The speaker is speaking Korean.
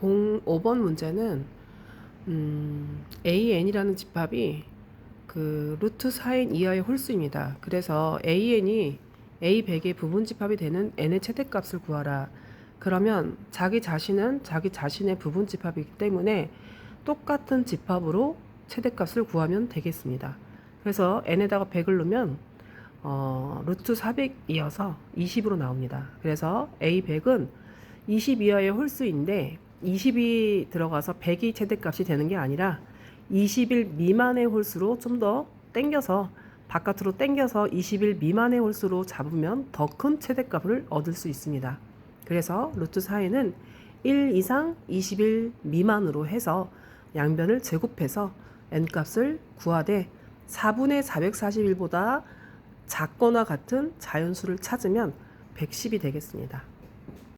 05번 문제는 음, AN이라는 집합이 그 루트 4n 이하의 홀수입니다. 그래서 AN이 A100의 부분 집합이 되는 n의 최대값을 구하라. 그러면 자기 자신은 자기 자신의 부분 집합이기 때문에 똑같은 집합으로 최대값을 구하면 되겠습니다. 그래서 n에다가 100을 넣으면 어, 루트 400이어서 20으로 나옵니다. 그래서 A100은 20 이하의 홀수인데 20이 들어가서 100이 최대값이 되는 게 아니라 20일 미만의 홀수로 좀 더 땡겨서 바깥으로 땡겨서 20일 미만의 홀수로 잡으면 더 큰 최대값을 얻을 수 있습니다. 그래서 루트 4에는 1 이상 20일 미만으로 해서 양변을 제곱해서 n값을 구하되 4분의 441보다 작거나 같은 자연수를 찾으면 110이 되겠습니다.